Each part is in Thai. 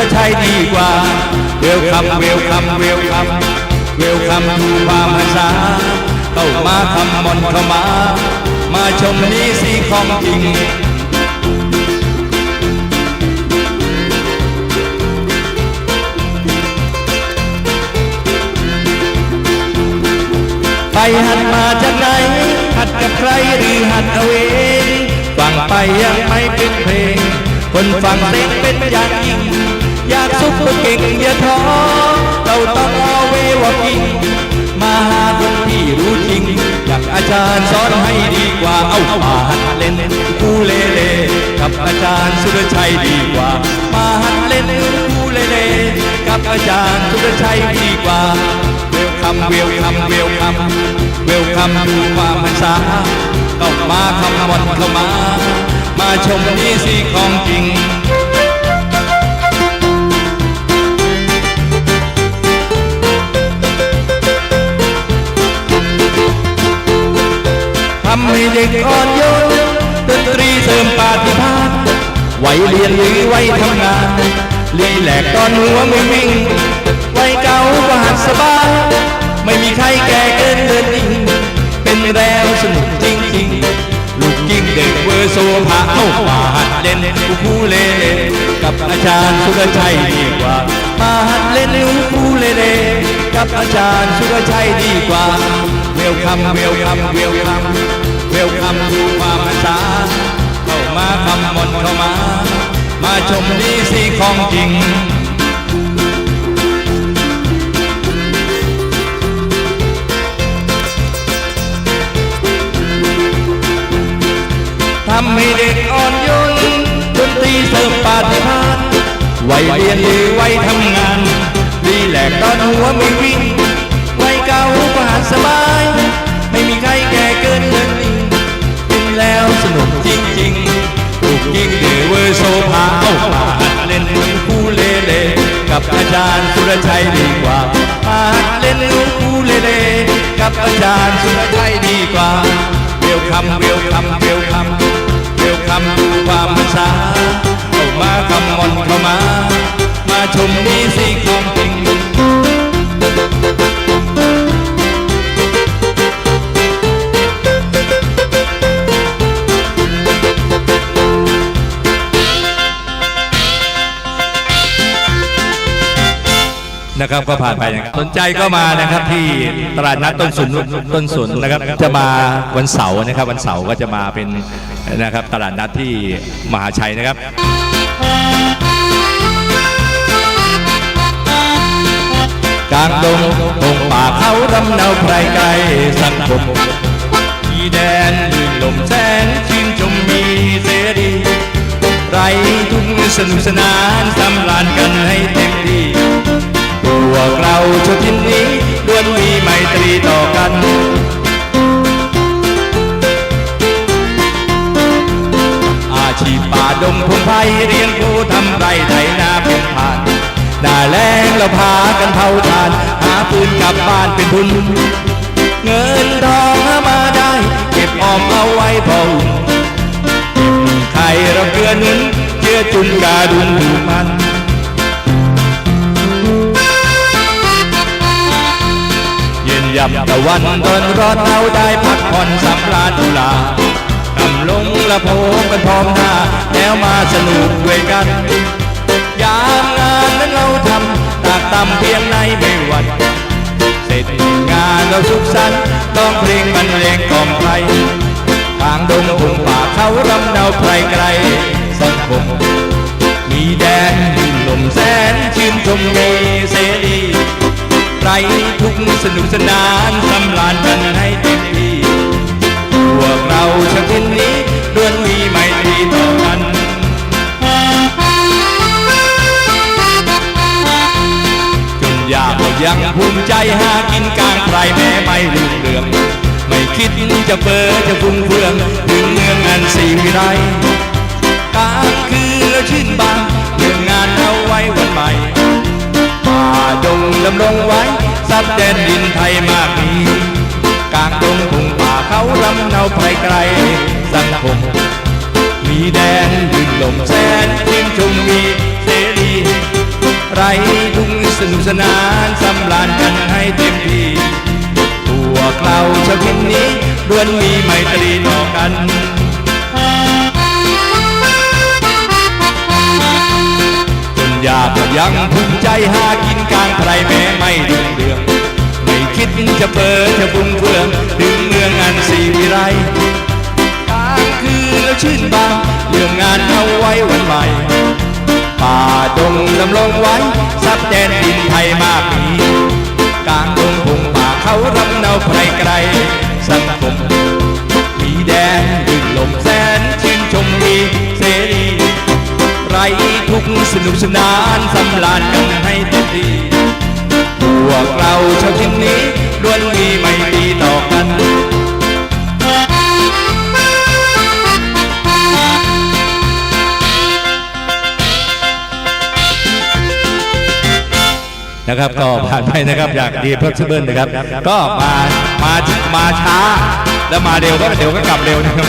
จารย์สุรชัยดีกว่า เวลคัมเวลคัมเวลคัมเวลคัมทูความภาษาเข้ามาคำมอนเข้ามา มาชมนี้สิของจริงไปหัดมาจากไหน หัดกับใครหรือหัดเอาเองฟังไปยังไม่เป็นเพลง คนฟังเต้นเป็นอย่างยิ่ง อยากซุปเปอร์เก่งอย่าท้อเราต้องเอาเววากิงมาหาคนที่รู้จริงอยากอาจารย์สอนให้ดีกว่าเอามาหัดเล่นคูเลเล่กับอาจารย์สุรชัยดีกว่า มาหัดเล่นคูเลเล่กับอาจารย์สุรชัยดีกว่าเวลคัมเวลคัมเวลคัมเวลคัมดูความพรรษาเข้ามาคำวันเข้ามา มาชมนี่สิของจริง เด็กอ่อนโยนดนตรีเสริมปาฏิภาณไว้เรียนหรือไว้ทำงานรีแหลกตอนหัวไม่วิ่งไว้เก่าก็หัดสบายไม่มีใครแก่เกินเดินดิงเป็นแล้วสนุกจริงๆลูกกิ้งเด็กเวอร์โซพาเข้ามาหัดเล่นอูคูเลเลกับอาจารย์สุรชัยดีกว่ามาหัดเล่นอูคูเลเลกับอาจารย์สุรชัยดีกว่าเวลคัมเวลคัมเวลคัม เวลคัมดูความภาษาเข้ามาคำมนเข้ามา มาชมนี่สิของจริงทำให้เด็กอ่อนโยนดนตรีเสริมปาฏิหาริย์วัยเรียนหรือวัยทำงาน ดีแหลกตอนหัวไม่วิ่งวัยเก่าก็หัดสบาย ไม่มีใครแก่เกินเลย แล้วสนุกจริงๆถูกยิงเดเวอร์โซพาเอามาหัดเล่นคูเลเล่กับอาจารย์สุรชัยดีกว่ามาหัดเล่นคูเลเล่กับอาจารย์สุรชัยดีกว่าเวลคัมเวลคัมเวลคัมเวลคัมดูความภาษาเข้ามาคำมอนเข้ามา มาชมนี่สิข นะครับก็ผ่านไปนะครับสนใจก็มานะครับที่ตลาดนัดต้นสนต้นสนนะครับจะมาวันเสาร์นะครับวันเสาร์ก็จะมาเป็นนะครับตลาดนัดที่มหาชัยนะครับกลางดงตรงป่าเขารำเนาไพรไกลสังคมที่แดนลื่นลมแสงชื่นชมมีเสรีไรทุกสนุกสนานสำราญกันให้เต็มที่ วกเราชาวทินนี้ล้วนมีไมตรีต่อกัน อาชีพป่าดงพงไพเรียนผู้ทำไรไถนาเป็นผ่านหน้าแรงเราพากันเผาทาน หาปืนกลับบ้านเป็นทุน เงินทองมาได้ เก็บออมเอาไว้พออุ่นไข่เราเกลือนุนเจือจุนกาดุนดูมัน ยับตะวันตอนร้อนเราได้พักผ่อนสำราญตุลากำลงละโพกันพร้อมหน้าแล้วมาสนุกด้วยกัน ยามงานนั้นเราทำตากตำเพียงในไม่หวัดเสร็จงานเราสุขสันต์ต้องเพลงบรรเลงกล่อมไทยทางดงทุ่งป่าเขารำเนาไพรไกลสังมมีแดนดินลมแสนชื่นชมมีเสรี ไรทุกสนุกสนานสำราญกันให้เต็มที่พวกเราชาวทินนี้ล้วนมีไมตรีต่อกันจนอยากยังภูมิใจหากินกลางใครแม้ไม่รุ่งเรือง ไม่คิดจะเปิดจะฟุ้งเฟืองถึงเมืองอันสีวิไลกลางคืนแล้วชื่นบานเรื่องงานเอาไว้วันใหม่ ป่าดงดำรงไว้ซับแดนดินไทยมากมีกลางดงทุ่งป่าเขารำเนาไพรไกลสังคมมีแดนดินลมแสนชื่นชมมีเสรีไรทุ่งสนุกสนานสำราญกันให้เต็มที่พวกเราชาวทินนี้ล้วนมีไมตรีต่อกัน ยากยังภูมิใจหากินกลางใครแม้ไม่ดุเรือง ไม่คิดจะเปิดจะฟุ้งเฟืองถึงเมืองอันสีวิไลกลางคืนแล้วชื่นบานเรื่องงานเอาไว้วันใหม่ ป่าดงดำรงไว้ซับแดนดินไทยมากมีกลางดงพงป่าเขารำเนาไพรไกลสังคมมีแดนดินลมแสนชื่นชมมีเสรีไร กสนุกสนานสำราญกันให้เต็มที่พวกเราชาวทินนี้ล้วนมีไม่ตรีต่อกันนะครับก็ผ่านไปนะครับอยากดีเพิ่มเบิลนะครับ ก็มามามาช้าแล้วมาเร็วก็เดี๋ยวก็กลับเร็วนะครับ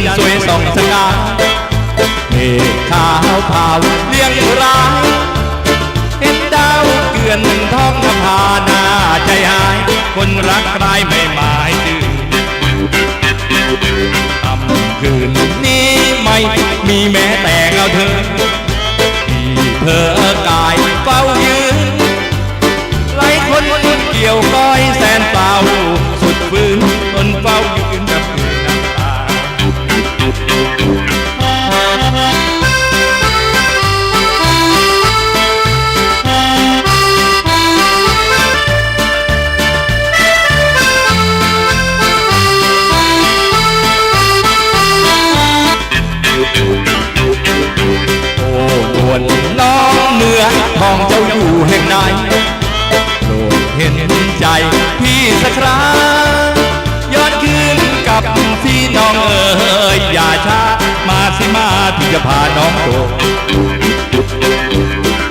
นสวยส่องสง่าเมฆขาวเผาเลี้ยงรายเห็นดาวเกลื่อนท้องนภาหน้า จะพาน้องโต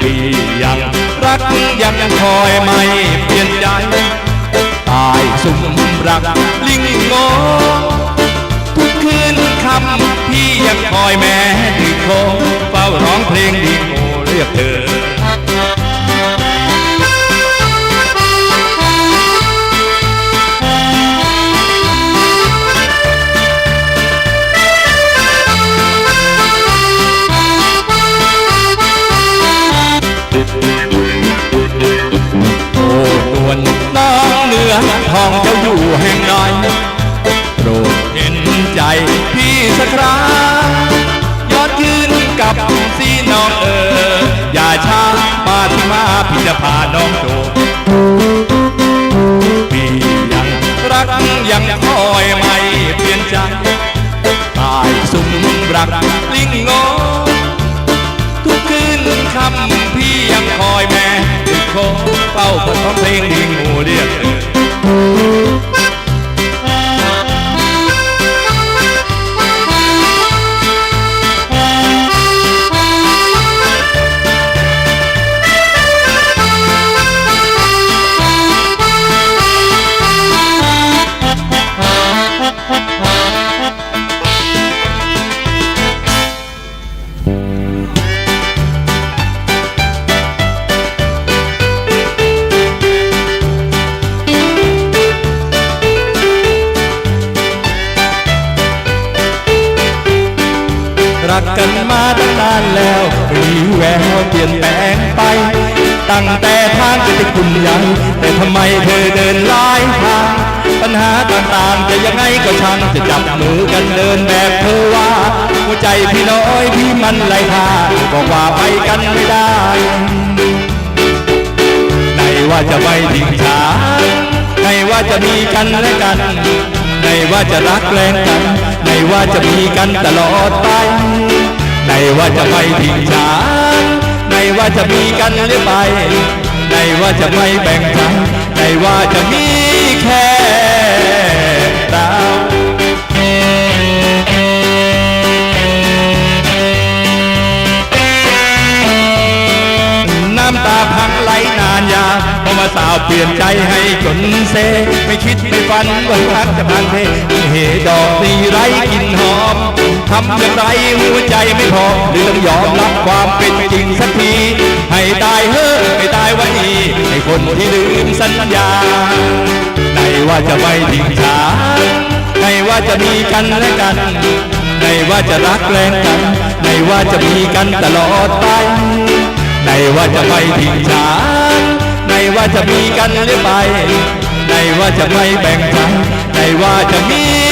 พี่ยังรักยังคอยไม่เปลี่ยนใจตายสุ่มรักลิงโงทุกคืนคำพี่ยังคอยแม่ดีโคเฝ้าร้องเพลงดีโอเรียกเธอ อ้นวน้องเหนือทองเจ้าอยู่แห่งไหนโปรดเห็นใจพี่สักครั้งย้อนคืนกับสีน้องเออ อย่าช้ามาที่มาพี่จะพาน้องโจพี่ยังรักยังคอยไม่เปลี่ยนใจตายสุ่มรักลิงโงทุกคืนคำพี่ยังคอยแม่ติดโค เป้าเปิดเพลงดีงูเรียก รักกันมาตั้งนานแล้วไม่มีแววเปลี่ยนแปลงไป ตั้งแต่ทางจะติดคุณยังแต่ทำไมเธอเดินลายทางปัญหาต่างๆจะยังไงก็ช่างจะจับมือกันเดินแบบเธอว่า หัวใจพี่น้อยพี่มันไหลค่าบอกว่าไปกันไม่ได้ในว่าจะไม่ทิ้งฉันในว่าจะมีกันและกันในว่าจะรักแรงกัน ในว่าจะมีกันตลอดไป ในว่าจะไม่ทิ้งฉันในว่าจะมีกันหรือไป ในว่าจะไม่แบ่งใจในว่าจะมีแค่เราน้ำตาพังไหลนานยา ว่าสาวเปลี่ยนใจให้จนเซ ไม่คิดไม่ฝันว่ารักจะพังเทเหดอกสีไรกลินหอมทำอย่างไรหัวใจไม่พอหรือต้องยอมรับความเป็นจริงสักที ให้ตายเฮ้อให้ตายวันนี้ให้คนที่ลืมสัญญาในว่าจะไม่ทิ้งฉันในว่าจะมีกันและกันในว่าจะรักแรงกัน ในว่าจะมีกันตลอดไป ในว่าจะไม่ทิ้งฉัน ว่าจะมีกันหรือไป ในว่าจะไม่แบ่งใจในว่าจะมี